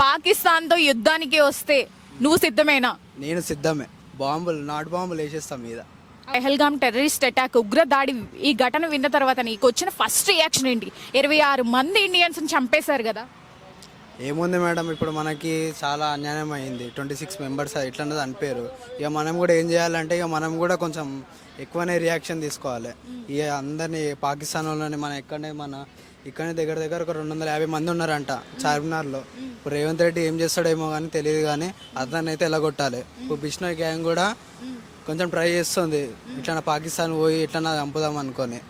పాకిస్తాన్తో యుద్ధానికి వస్తే నువ్వు సిద్ధమేనా? నేను సిద్ధమే. బాంబులు నాటు బాంబులు వేసేస్తాం మీద. పెహల్గామ్ టెర్రరిస్ట్ అటాక్ ఉగ్ర దాడి ఈ ఘటన విన్న తర్వాత నీకు వచ్చిన ఫస్ట్ రియాక్షన్ ఏంటి? ఇరవై ఆరు మంది ఇండియన్స్ చంపేశారు కదా. ఏముంది మేడం ఇప్పుడు మనకి చాలా అన్యాయం అయింది. ట్వంటీ సిక్స్ మెంబర్స్ ఇట్లన్నది అనిపారు ఇక మనం కూడా ఏం చేయాలంటే ఇక మనం కూడా కొంచెం ఎక్కువనే రియాక్షన్ తీసుకోవాలి. ఇక అందరినీ పాకిస్తాన్ వాళ్ళని మన ఎక్కడనే మన ఇక్కడనే దగ్గర దగ్గర ఒక రెండు వందల యాభై మంది ఉన్నారంట చార్మినార్లో. ఇప్పుడు రేవంత్ రెడ్డి ఏం చేస్తాడేమో కానీ తెలియదు కానీ అతన్ని అయితే ఎలా కొట్టాలి ఇప్పుడు బిష్ణోయ్ గ్యాంగ్ కూడా కొంచెం ట్రై చేస్తుంది. ఇట్లా పాకిస్తాన్ పోయి ఇట్లా చంపుదాం అనుకొని.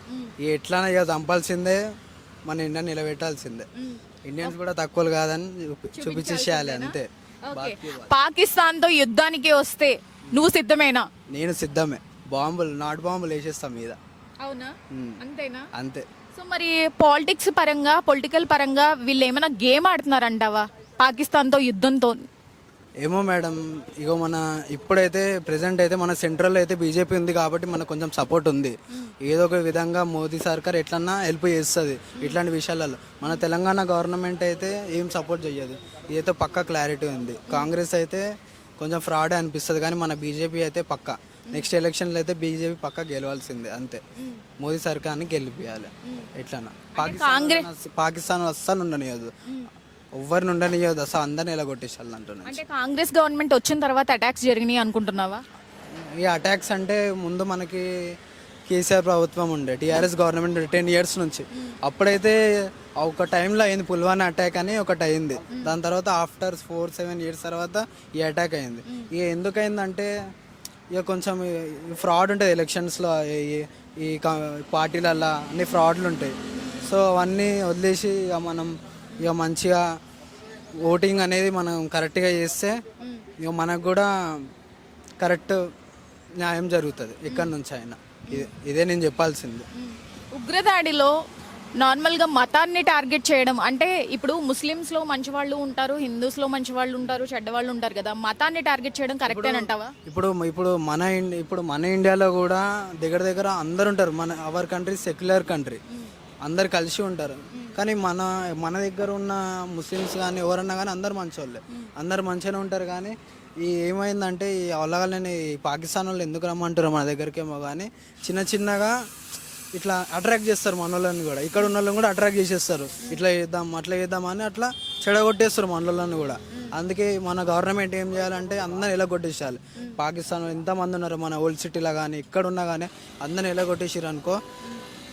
ఎట్లా ఇక చంపాల్సిందే మన ఇండియా నిలబెట్టాల్సిందే. ఇండియన్స్ కూడా తక్కువలు కాదని చూపి- చూపించేసేయాలి అంతే. ఓకే. పాకిస్తాన్తో యుద్ధానికి వస్తే నువ్వు సిద్ధమేనా? నేను సిద్ధమే. బాంబులు నాటు బాంబులు వేసేస్తాం మీద. అవునా. అంతేనా? అంతే. సో మరి పాలిటిక్స్ పరంగా పొలిటికల్ పరంగా వీళ్ళు ఏమైనా గేమ్ ఆడుతున్నారంటావా? పాకిస్తాన్తో యుద్ధంతో? ఏమో మేడం ఇగో మన ఇప్పుడైతే ప్రెసెంట్ అయితే మన సెంట్రల్ అయితే బీజేపీ ఉంది కాబట్టి మనకు కొంచెం సపోర్ట్ ఉంది. ఏదో ఒక విధంగా మోదీ సర్కార్ ఎట్లన్నా హెల్ప్ చేస్తుంది ఇట్లాంటి విషయాలలో. మన తెలంగాణ గవర్నమెంట్ అయితే ఏం సపోర్ట్ చేయదు ఇదైతే పక్క క్లారిటీ ఉంది. కాంగ్రెస్ అయితే కొంచెం ఫ్రాడ్ అనిపిస్తుంది కానీ మన బీజేపీ అయితే పక్క. నెక్స్ట్ ఎలక్షన్లో అయితే బీజేపీ పక్క గెలవాల్సిందే అంతే. మోదీ సర్కార్ని గెలిపియాలి. ఎట్లన్నా. పాకిస్తాన్ పాకిస్తాన్ అస్సలు ఉండనియదు. ఎవరిని ఉండనియదు అసలు అందరిని ఎలా కొట్టేసాలి అంటున్నాను అంటే కాంగ్రెస్ గవర్నమెంట్ వచ్చిన తర్వాత అటాక్స్ జరిగినాయి అనుకుంటున్నావా? ఈ అటాక్స్ అంటే ముందు మనకి కేసీఆర్ ప్రభుత్వం ఉండే టీఆర్ఎస్ గవర్నమెంట్ టెన్ ఇయర్స్ నుంచి. అప్పుడైతే ఒక టైంలో అయింది పుల్వానా అటాక్ అని ఒకటి అయింది. దాని తర్వాత ఆఫ్టర్ ఫోర్ సెవెన్ ఇయర్స్ తర్వాత ఈ అటాక్ అయింది. ఇక ఎందుకు అయిందంటే ఇక కొంచెం ఫ్రాడ్ ఉంటుంది ఎలక్షన్స్లో ఈ- పార్టీలల్లో అన్ని ఫ్రాడ్లు ఉంటాయి. సో అవన్నీ వదిలేసి ఇక మనం ఇక మంచిగా ఓటింగ్ అనేది మనం కరెక్ట్గా చేస్తే ఇక మనకు కూడా కరెక్ట్ న్యాయం జరుగుతుంది ఎక్కడి నుంచి అయినా ఇదే ఇదే నేను చెప్పాల్సింది. ఉగ్రదాడిలో నార్మల్గా మతాన్ని టార్గెట్ చేయడం అంటే ఇప్పుడు ముస్లిమ్స్లో మంచి వాళ్ళు ఉంటారు హిందూస్లో మంచి వాళ్ళు ఉంటారు చెడ్డ వాళ్ళు ఉంటారు కదా మతాన్ని టార్గెట్ చేయడం కరెక్టేనంటావా ఇప్పుడు ఇప్పుడు మన ఇండి ఇప్పుడు మన ఇండియాలో కూడా దగ్గర దగ్గర అందరు ఉంటారు. మన అవర్ కంట్రీ సెక్యులర్ కంట్రీ. అందరు కలిసి ఉంటారు. కానీ మన మన దగ్గర ఉన్న ముస్లిమ్స్ కానీ ఎవరన్నా కానీ అందరు మంచోళ్ళే. అందరు మంచిగానే ఉంటారు కానీ ఈ ఏమైందంటే ఈ అవలగాలని పాకిస్తాన్ వాళ్ళు ఎందుకు రమ్మంటారు మన దగ్గరికేమో కానీ చిన్న చిన్నగా ఇట్లా అట్రాక్ట్ చేస్తారు మన వాళ్ళని కూడా. ఇక్కడ ఉన్న వాళ్ళని కూడా అట్రాక్ట్ చేసేస్తారు. ఇట్లా చేద్దాం అట్లా చేద్దాం అని అట్లా చెడగొట్టేస్తారు మన వాళ్ళని కూడా. అందుకే మన గవర్నమెంట్ ఏం చేయాలంటే అందరిని ఎలా కొట్టేసేయాలి పాకిస్తాన్ ఎంతమంది ఉన్నారు మన ఓల్డ్ సిటీలో కానీ ఇక్కడ ఉన్నా కానీ అందరిని ఎలా కొట్టేసారు అనుకో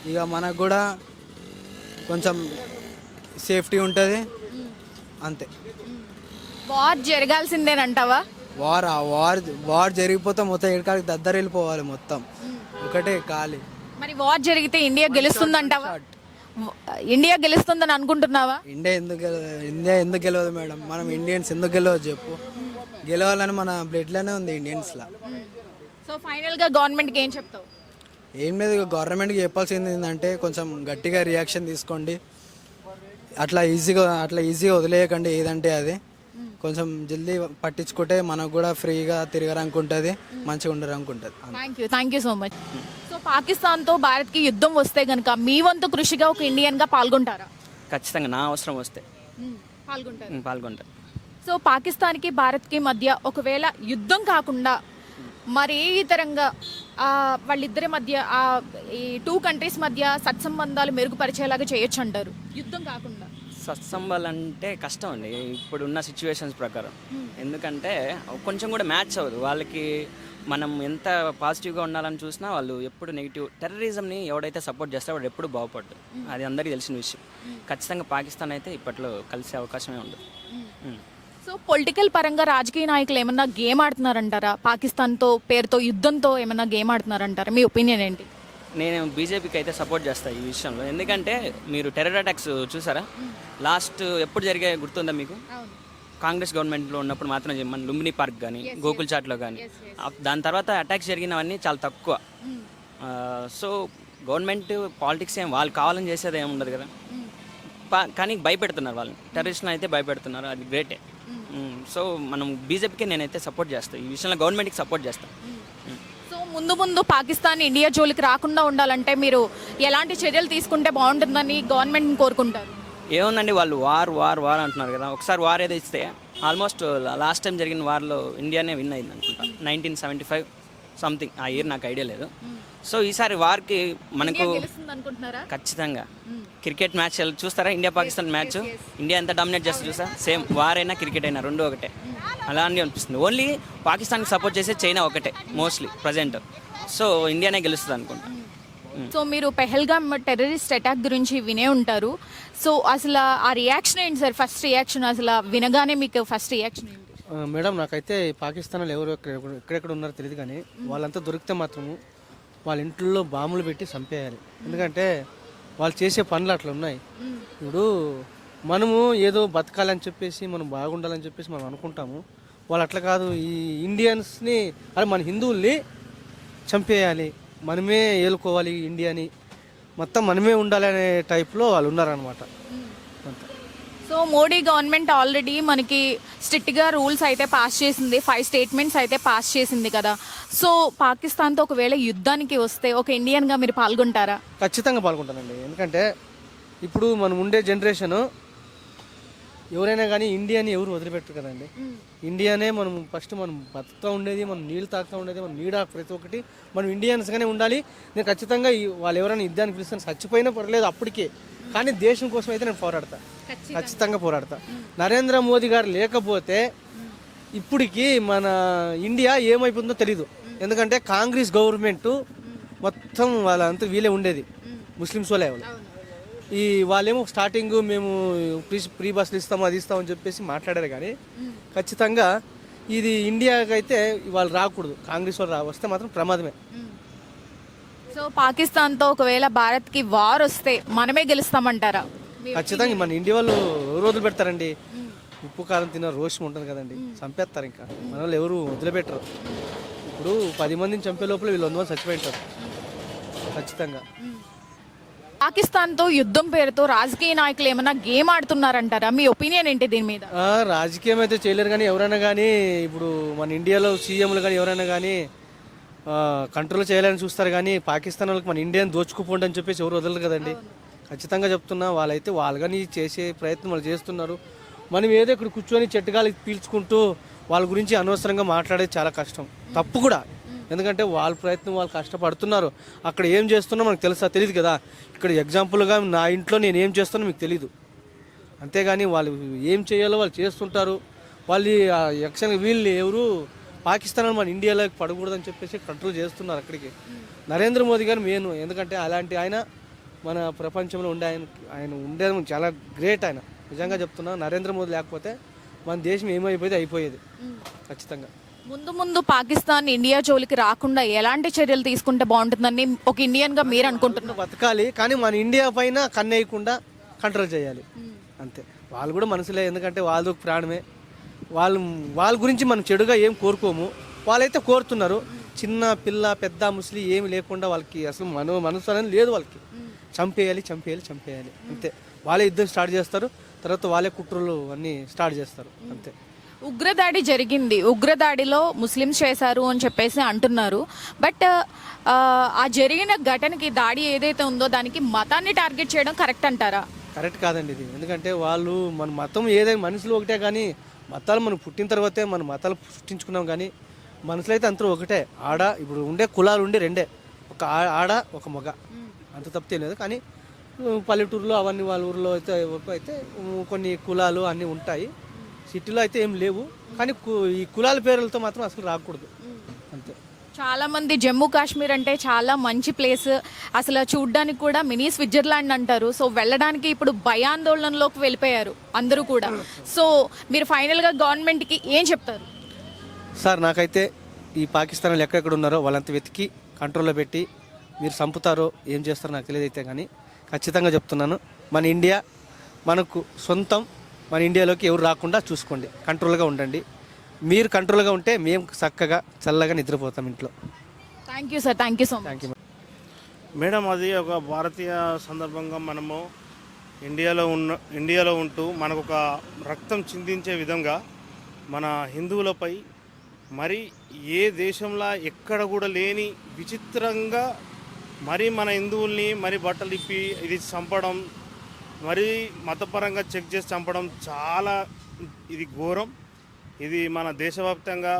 ఇక మనకు కూడా కొంచెం సేఫ్టీ ఉంటుంది. అంతే. వార్ జరగాల్సిందేనంటావా? వార్ ఆ వార్ వార్ జరిగిపోతే మొత్తం ఎక్కడికి దద్దరు వెళ్ళిపోవాలి మొత్తం. ఒకటే ఖాళీ. మరి వార్ జరిగితే ఇండియా గెలుస్తుందంటావా? ఇండియా గెలుస్తుందని అనుకుంటున్నావా? ఇండియా ఎందుకు ఇండియా ఎందుకు గెలవదు మేడం? మనం ఇండియన్స్ ఎందుకు గెలవదు చెప్పు. గెలవాలని మన బ్లడ్లోనే ఉంది ఇండియన్స్లో. సో ఫైనల్గా గవర్నమెంట్కి ఏం చెప్తావు? ఏం లేదు గవర్నమెంట్కి చెప్పాల్సింది ఏంటంటే కొంచెం గట్టిగా రియాక్షన్ తీసుకోండి. అట్లా ఈజీగా అట్లా ఈజీగా వదిలేయకండి ఏదంటే అది. కొంచెం జల్దీ పట్టించుకుంటే మనకు కూడా ఫ్రీగా తిరగడానికి ఉంటుంది మంచిగా ఉండడానికి ఉంటుంది thank you thank you so much so పాకిస్తాన్తో భారత్కి యుద్ధం వస్తే కనుక మీ వంతు కృషిగా ఒక ఇండియన్గా పాల్గొంటారా? ఖచ్చితంగా నా అవసరం వస్తే. పాల్గొంటారు. నేను పాల్గొంటాను సో పాకిస్తాన్కి భారత్కి మధ్య ఒకవేళ యుద్ధం కాకుండా మరి ఏ ఇతరంగా ఆ, వాళ్ళిద్దరి మధ్య ఆ ఈ టూ కంట్రీస్ మధ్య సత్సంబంధాలు మెరుగుపరిచేలాగా చేయొచ్చు అంటారు యుద్ధం కాకుండా. సత్సంబాలు అంటే కష్టం అండి ఇప్పుడున్న సిచ్యువేషన్స్ ప్రకారం. ఎందుకంటే కొంచెం కూడా మ్యాచ్ అవ్వదు. వాళ్ళకి మనం ఎంత పాజిటివ్గా ఉండాలని చూసినా వాళ్ళు ఎప్పుడు నెగిటివ్ టెర్రరిజంని ఎవడైతే సపోర్ట్ చేస్తారో వాడు ఎప్పుడు బాగుపడ్డు. అది అందరికీ తెలిసిన విషయం. ఖచ్చితంగా పాకిస్తాన్ అయితే ఇప్పట్లో కలిసే అవకాశమే ఉండదు. సో పొలిటికల్ పరంగా రాజకీయ నాయకులు ఏమన్నా గేమ్ ఆడుతున్నారంటారా? పాకిస్తాన్తో పేరుతో యుద్ధంతో ఏమన్నా గేమ్ ఆడుతున్నారంటారా? మీ ఒపీనియన్ ఏంటి? నేను బీజేపీకి అయితే సపోర్ట్ చేస్తాను ఈ విషయంలో. ఎందుకంటే మీరు టెర్రర్ అటాక్స్ చూసారా? లాస్ట్ ఎప్పుడు జరిగాయో గుర్తుందా మీకు? కాంగ్రెస్ గవర్నమెంట్లో ఉన్నప్పుడు మాత్రం మన లుంబిని పార్క్ కానీ గోకుల్ చాట్లో కానీ దాని తర్వాత అటాక్స్ జరిగినవన్నీ చాలా తక్కువ. ఆ, సో గవర్నమెంట్ పాలిటిక్స్ ఏం వాళ్ళు కావాలని చేసేది ఏమి ఉండదు కదా? పా- కానీ భయపెడుతున్నారు వాళ్ళని. టెర్రరిస్ట్ని అయితే భయపెడుతున్నారు. అది గ్రేటే. మ్, సో మనం బీజేపీకి నేనైతే సపోర్ట్ చేస్తాను ఈ విషయంలో గవర్నమెంట్కి సపోర్ట్ చేస్తాను ముందు ముందు పాకిస్తాన్ ఇండియా జోలికి రాకుండా ఉండాలంటే మీరు ఎలాంటి చర్యలు తీసుకుంటే బాగుంటుందని గవర్నమెంట్ని కోరుకుంటారు? ఏముందండి వాళ్ళు వార్ వార్ వార్ అంటున్నారు కదా. ఒకసారి వార్ ఏదో ఇస్తే ఆల్మోస్ట్ లాస్ట్ టైం జరిగిన వార్లో ఇండియానే విన్ అయింది అనుకుంటా. నైన్టీన్ సెవెంటీ ఫైవ్ సంథింగ్ ఆ ఇయర్ నాకు ఐడియా లేదు. సో ఈసారి వార్కి మనకు ఖచ్చితంగా. క్రికెట్ మ్యాచ్ చూస్తారా? India Pakistan match? ఇండియా ఎంత డామినేట్ చేస్తుంది చూసా? సేమ్ వార్ అయినా క్రికెట్ అయినా రెండు ఒకటే. అలా అని అనిపిస్తుంది. ఓన్లీ పాకిస్తాన్కి సపోర్ట్ చేసే చైనా ఒకటే మోస్ట్లీ ప్రజెంట్ సో ఇండియానే గెలుస్తుంది అనుకుంటా. సో మీరు పెహల్గామ్ టెర్రరిస్ట్ అటాక్ గురించి వినే ఉంటారు. సో అసలు ఆ రియాక్షన్ ఏంటి సార్? ఫస్ట్ రియాక్షన్ అసలు వినగానే మీకు ఫస్ట్ రియాక్షన్ ఏంటి? మేడం నాకైతే పాకిస్తాన్లో ఎవరు ఎక్కడ- ఎక్కడెక్కడ ఉన్నారో తెలియదు కానీ వాళ్ళంతా దొరికితే మాత్రము వాళ్ళ ఇంట్లో బాంబులు పెట్టి చంపేయాలి. ఎందుకంటే వాళ్ళు చేసే పనులు అట్లా ఉన్నాయి. ఇప్పుడు మనము ఏదో బతకాలని చెప్పేసి మనం బాగుండాలని చెప్పేసి మనం అనుకుంటాము. వాళ్ళు అట్లా కాదు ఈ ఇండియన్స్ని అదే మన హిందువుల్ని చంపేయాలి. మనమే ఏలుకోవాలి ఇండియాని. మొత్తం మనమే ఉండాలి అనే టైప్లో వాళ్ళు ఉన్నారనమాట సో మోడీ గవర్నమెంట్ ఆల్రెడీ మనకి స్ట్రిక్ట్గా రూల్స్ అయితే పాస్ చేసింది ఫైవ్ స్టేట్మెంట్స్ అయితే పాస్ చేసింది కదా. సో పాకిస్తాన్తో ఒకవేళ యుద్ధానికి వస్తే ఒక ఇండియన్గా మీరు పాల్గొంటారా? ఖచ్చితంగా పాల్గొంటానండి. ఎందుకంటే ఇప్పుడు మనం ఉండే జనరేషను ఎవరైనా కానీ ఇండియాని ఎవరు వదిలిపెట్టరు కదండి. ఇండియానే మనం ఫస్ట్ మనం బతుకుతూ ఉండేది మనం నీళ్ళు తాగుతూ ఉండేది మనం నీడ ప్రతి ఒక్కటి మనం ఇండియన్స్గానే ఉండాలి. నేను ఖచ్చితంగా వాళ్ళు ఎవరైనా యుద్ధానికి పిలుస్తాను చచ్చిపోయినా పర్లేదు అప్పటికే. కానీ దేశం కోసం అయితే నేను పోరాడతా. ఖచ్చితంగా. పోరాడతా. నరేంద్ర మోదీ గారు లేకపోతే ఇప్పటికి మన ఇండియా ఏమైపోతుందో తెలీదు. ఎందుకంటే కాంగ్రెస్ గవర్నమెంట్ మొత్తం వాళ్ళంతా వీలే ఉండేది. ముస్లిమ్స్ వాళ్ళే వాళ్ళు. ఈ వాళ్ళేమో స్టార్టింగ్ మేము ప్రీ ప్రీ బస్సులు ఇస్తాము అది ఇస్తామని చెప్పేసి మాట్లాడారు కానీ ఖచ్చితంగా ఇది ఇండియాకి అయితే వాళ్ళు రాకూడదు. కాంగ్రెస్ వాళ్ళు రా వస్తే మాత్రం ప్రమాదమే. సో పాకిస్తాన్తో ఒకవేళ భారత్కి వార్ వస్తే మనమే గెలుస్తామంటారా? ఖచ్చితంగా మన ఇండియా వాళ్ళు వదిలి పెడతారండి? ఉప్పు కారం తిన్న రోషం ఉంటుంది కదండి. చంపేస్తారు ఇంకా. మన వాళ్ళు ఎవరు వదిలిపెట్టరు. ఇప్పుడు పది మందిని చంపే లోపల వీళ్ళు వంద మంది చచ్చిపోయింటారు ఖచ్చితంగా. పాకిస్తాన్తో యుద్ధం పేరుతో రాజకీయ నాయకులు ఏమైనా గేమ్ ఆడుతున్నారంటారా మీ ఒపీనియన్ ఏంటి దీని మీద? రాజకీయం అయితే చేయలేరు కానీ ఎవరైనా కానీ ఇప్పుడు మన ఇండియాలో సీఎంలు కానీ ఎవరైనా కానీ కంట్రోల్ చేయాలని చూస్తారు కానీ పాకిస్తాన్ వాళ్ళకి మన ఇండియాని దోచుకుపోండి అని చెప్పేసి ఎవరు వదలరు కదండి. ఖచ్చితంగా చెప్తున్నా వాళ్ళైతే వాళ్ళు కానీ చేసే ప్రయత్నం వాళ్ళు చేస్తున్నారు. మనం ఏదో ఇక్కడ కూర్చొని చెట్టుగాలి పీల్చుకుంటూ వాళ్ళ గురించి అనవసరంగా మాట్లాడేది చాలా కష్టం. తప్పు కూడా. ఎందుకంటే వాళ్ళ ప్రయత్నం వాళ్ళు కష్టపడుతున్నారు. అక్కడ ఏం చేస్తున్నా మనకు తెలుసా? తెలియదు కదా. ఇక్కడ ఎగ్జాంపుల్గా నా ఇంట్లో నేను ఏం చేస్తున్నా మీకు తెలీదు. అంతేగాని వాళ్ళు ఏం చేయాలో వాళ్ళు చేస్తుంటారు. వాళ్ళు యాక్చువల్గా వీళ్ళు ఎవరు పాకిస్తాన్ మన ఇండియాలోకి పడకూడదని చెప్పేసి కంట్రోల్ చేస్తున్నారు అక్కడికి. నరేంద్ర మోదీ గారు మెయిన్. ఎందుకంటే అలాంటి ఆయన మన ప్రపంచంలో ఉండే ఆయన ఆయన ఉండేది చాలా గ్రేట్ ఆయన. నిజంగా చెప్తున్నా నరేంద్ర మోదీ లేకపోతే మన దేశం ఏమైపోయేది? అయిపోయేది. ఖచ్చితంగా. ముందు ముందు పాకిస్తాన్ ఇండియా జోలికి రాకుండా ఎలాంటి చర్యలు తీసుకుంటే బాగుంటుందని ఒక ఇండియన్గా మీరు అనుకుంటున్నారు? బతకాలి కానీ మన ఇండియా పైన కన్నేయకుండా కంట్రోల్ చేయాలి. అంతే. వాళ్ళు కూడా మనసులే ఎందుకంటే వాళ్ళు ప్రాణమే. వాళ్ళు వాళ్ళ గురించి మనం చెడుగా ఏం కోరుకోము. వాళ్ళైతే కోరుతున్నారు. చిన్న పిల్ల పెద్ద ముసలి ఏమి లేకుండా వాళ్ళకి అసలు మన మనసు అనేది లేదు వాళ్ళకి. చంపేయాలి చంపేయాలి చంపేయాలి. అంతే. వాళ్ళే యుద్ధం స్టార్ట్ చేస్తారు. తర్వాత వాళ్ళే కుట్రలు అన్నీ స్టార్ట్ చేస్తారు. అంతే. ఉగ్రదాడి జరిగింది. ఉగ్రదాడిలో ముస్లిమ్స్ చేశారు అని చెప్పేసి అంటున్నారు. బట్ ఆ, జరిగిన ఘటనకి దాడి ఏదైతే ఉందో దానికి మతాన్ని టార్గెట్ చేయడం కరెక్ట్ అంటారా? కరెక్ట్ కాదండి ఇది. ఎందుకంటే వాళ్ళు మన మతం ఏదైనా మనుషులు ఒకటే కానీ మతాలు మనం పుట్టిన తర్వాతే మన మతాలు సృష్టించుకున్నాం కానీ మనుషులు అయితే అందరూ ఒకటే. ఆడ ఇప్పుడు ఉండే కులాలు ఉండే రెండే. ఒక ఆడ ఒక మగ. అంత తప్పితే లేదు కానీ పల్లెటూరులో అవన్నీ వాళ్ళ ఊర్లో అయితే అయితే కొన్ని కులాలు అన్నీ ఉంటాయి. సిటీలో అయితే ఏం లేవు. కానీ ఈ కులాల పేర్లతో మాత్రం అసలు రాకూడదు. అంతే. చాలా మంది జమ్మూ కాశ్మీర్ అంటే చాలా మంచి ప్లేస్. అసలు చూడ్డానికి కూడా మినీ స్విట్జర్లాండ్ అంటారు. సో వెళ్ళడానికి ఇప్పుడు భయాందోళనలోకి వెళ్ళిపోయారు అందరూ కూడా. సో మీరు ఫైనల్గా గవర్నమెంట్కి ఏం చెప్తారు? సార్ నాకైతే ఈ పాకిస్తాన్లో ఎక్కడెక్కడ ఉన్నారో వాళ్ళంతా వెతికి కంట్రోల్లో పెట్టి మీరు చంపుతారో ఏం చేస్తారో నాకు తెలియదు అయితే కానీ ఖచ్చితంగా చెప్తున్నాను. మన ఇండియా మనకు సొంతం మన ఇండియాలోకి ఎవరు రాకుండా చూసుకోండి కంట్రోల్గా ఉండండి. మీరు కంట్రోల్గా ఉంటే మేము చక్కగా చల్లగా నిద్రపోతాం ఇంట్లో. Thank you sir thank you so thank you madam అది ఒక భారతీయ సందర్భంగా మనము ఇండియాలో ఉన్న ఇండియాలో ఉంటూ మనకు ఒక రక్తం చిందించే విధంగా మన హిందువులపై మరి ఏ దేశంలో ఎక్కడ కూడా లేని విచిత్రంగా మరి మన హిందువుల్ని మరి బట్టలు ఇప్పి ఇది చంపడం మరి మతపరంగా చెక్ చేసి చంపడం చాలా ఇది ఘోరం. ఇది మన దేశవ్యాప్తంగా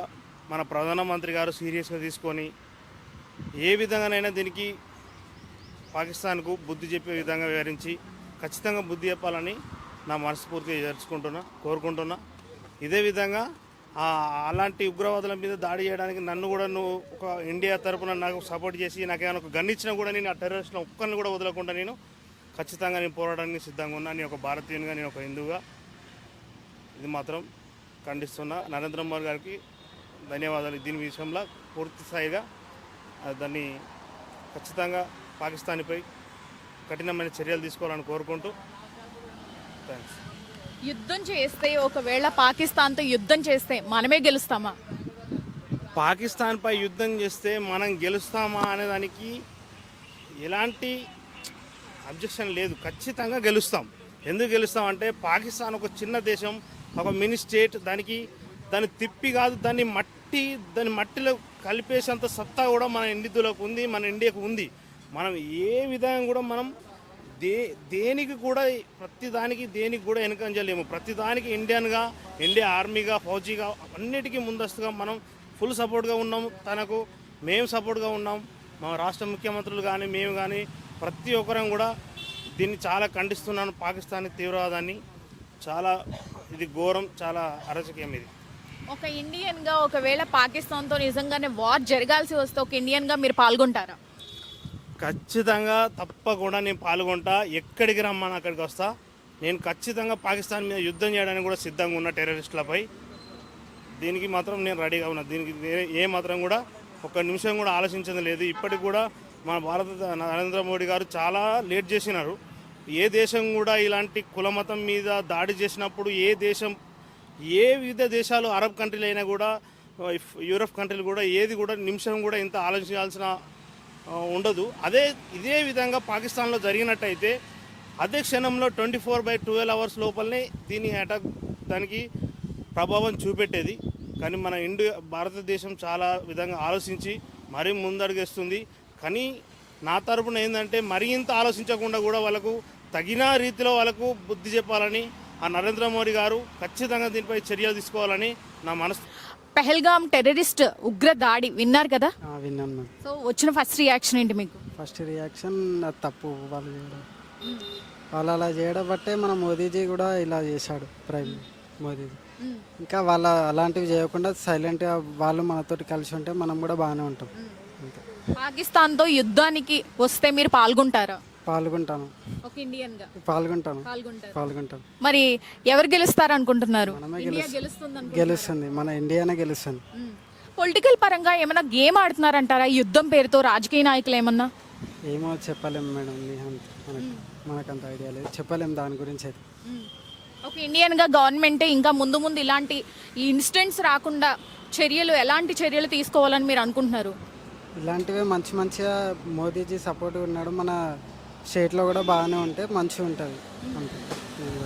మన ప్రధానమంత్రి గారు సీరియస్గా తీసుకొని ఏ విధంగానైనా దీనికి పాకిస్తాన్కు బుద్ధి చెప్పే విధంగా వివరించి ఖచ్చితంగా బుద్ధి చెప్పాలని నా మనస్ఫూర్తిగా జరుచుకుంటున్నా కోరుకుంటున్నా. ఇదే విధంగా అలాంటి ఉగ్రవాదుల మీద దాడి చేయడానికి నన్ను కూడా నువ్వు ఒక ఇండియా తరపున నాకు సపోర్ట్ చేసి నాకు ఏమైనా ఒక గన్ ఇచ్చినా కూడా నేను ఆ టెర్రరిస్ట్ని ఒక్కరిని కూడా వదలకుండా నేను ఖచ్చితంగా నేను పోరాడడానికి సిద్ధంగా ఉన్నా. నేను ఒక భారతీయునిగా నేను ఒక హిందువుగా. ఇది మాత్రం ఖండిస్తున్నా. నరేంద్ర మోడీ గారికి ధన్యవాదాలు. దీని విషయంలో పూర్తి స్థాయిగా దాన్ని ఖచ్చితంగా పాకిస్తాన్పై కఠినమైన చర్యలు తీసుకోవాలని కోరుకుంటూ థ్యాంక్స్ యుద్ధం చేస్తే ఒకవేళ పాకిస్తాన్తో యుద్ధం చేస్తే మనమే గెలుస్తామా? పాకిస్తాన్పై యుద్ధం చేస్తే మనం గెలుస్తామా అనే దానికి ఎలాంటి అబ్జెక్షన్ లేదు. ఖచ్చితంగా గెలుస్తాం. ఎందుకు గెలుస్తాం అంటే పాకిస్తాన్ ఒక చిన్న దేశం ఒక మినీ స్టేట్ దానికి దాన్ని తిప్పి కాదు దాన్ని మట్టి దాని మట్టిలో కలిపేసేంత సత్తా కూడా మన ఇండియాలోకి ఉంది మన ఇండియాకు ఉంది. మనం ఏ విధంగా కూడా మనం దే దేనికి కూడా ప్రతిదానికి దేనికి కూడా వెనుకంజలేము. ప్రతిదానికి ఇండియన్గా ఇండియా ఆర్మీగా ఫౌజీగా అన్నిటికీ ముందస్తుగా మనం ఫుల్ సపోర్ట్గా ఉన్నాం తనకు మేము సపోర్ట్గా ఉన్నాం. మా రాష్ట్ర ముఖ్యమంత్రులు కానీ మేము కానీ ప్రతి ఒక్కరం కూడా దీన్ని చాలా ఖండిస్తున్నాను. పాకిస్తాన్ తీవ్రవాదాన్ని చాలా ఇది ఘోరం చాలా అరచకీయం ఇది. ఒక ఇండియన్గా ఒకవేళ పాకిస్తాన్తో నిజంగానే వార్ జరగాల్సి వస్తే ఒక ఇండియన్గా మీరు పాల్గొంటారా? ఖచ్చితంగా తప్పకుండా నేను పాల్గొంటా. ఎక్కడికి రమ్మని అక్కడికి వస్తా. నేను ఖచ్చితంగా పాకిస్తాన్ మీద యుద్ధం చేయడానికి కూడా సిద్ధంగా ఉన్న టెర్రరిస్టులపై. దీనికి మాత్రం నేను రెడీగా ఉన్నా. దీనికి ఏ మాత్రం కూడా ఒక్క నిమిషం కూడా ఆలోచించడం లేదు. ఇప్పటికి కూడా మన భారత నరేంద్ర మోడీ గారు చాలా లేట్ చేసినారు. ఏ దేశం కూడా ఇలాంటి కులమతం మీద దాడి చేసినప్పుడు ఏ దేశం ఏ వివిధ దేశాలు అరబ్ కంట్రీలు అయినా కూడా ఇఫ్- యూరప్ కంట్రీలు కూడా ఏది కూడా నిమిషం కూడా ఇంత ఆలోచించాల్సిన ఉండదు. అదే ఇదే విధంగా పాకిస్తాన్లో జరిగినట్టయితే అదే క్షణంలో twenty four by twelve hours లోపలనే దీని అటాక్ దానికి ప్రభావం చూపెట్టేది. కానీ మన ఇండియా భారతదేశం చాలా విధంగా ఆలోచించి మరీ ముందడుగేస్తుంది. కానీ నా తరపున ఏంటంటే మరీ ఇంత ఆలోచించకుండా కూడా వాళ్ళకు తగిన రీతిలో వాళ్ళకు బుద్ధి చెప్పాలని ఆ నరేంద్ర మోడీ గారు ఖచ్చితంగా దీనిపై చర్యలు తీసుకోవాలని నా మనసు పెహల్గాం టెర్రరిస్ట్ ఉగ్ర దాడి విన్నారు కదా? ఆ, విన్నాను మ్యామ్ సో వచ్చిన ఫస్ట్ రియాక్షన్ ఏంటి మీకు? ఫస్ట్ రియాక్షన్ అది తప్పు వాళ్ళు చేయడం. వాళ్ళు అలా చేయడం బట్టే మన మోదీజీ కూడా ఇలా చేశాడు ప్రైమ్ మోదీజీ. ఇంకా వాళ్ళ అలాంటివి చేయకుండా సైలెంట్గా వాళ్ళు మనతోటి కలిసి ఉంటే మనం కూడా బాగానే ఉంటాం. అంతే. పాకిస్తాన్తో యుద్ధానికి వస్తే మీరు పాల్గొంటారా? పాల్గొంటాను. ఒక ఇండియన్గా పాల్గొంటాను. పాల్గొంటారు. పాల్గొంటాను. మరి ఎవరు గెలుస్తారు అనుకుంటున్నారు మనమే ఇండియా గెలుస్తాం. గెలుస్తుంది గెలుస్తుంది. మన ఇండియానే గెలుస్తుంది. పొలిటికల్ పరంగా ఏమైనా గేమ్ ఆడుతున్నారంటారా? ఈ యుద్ధం పేరుతో రాజకీయ నాయకులు ఏమన్నా? ఏమో చెప్పలేము మేడం అంత మనకు మనకంత ఐడియా లేదు. చెప్పలేము దాని గురించి అయితే. ఒక ఇండియన్గా గవర్నమెంటే ఇంకా ముందు ముందు ఇలాంటి ఇన్సిడెంట్స్ రాకుండా చర్యలు ఎలాంటి చర్యలు తీసుకోవాలని మీరు అనుకుంటున్నారు? ఇలాంటివే మంచి మంచిగా మోదీజీ సపోర్ట్ ఉన్నాడు. మన స్టేట్లో కూడా బాగానే ఉంటే మంచిగా ఉంటుంది. అంతే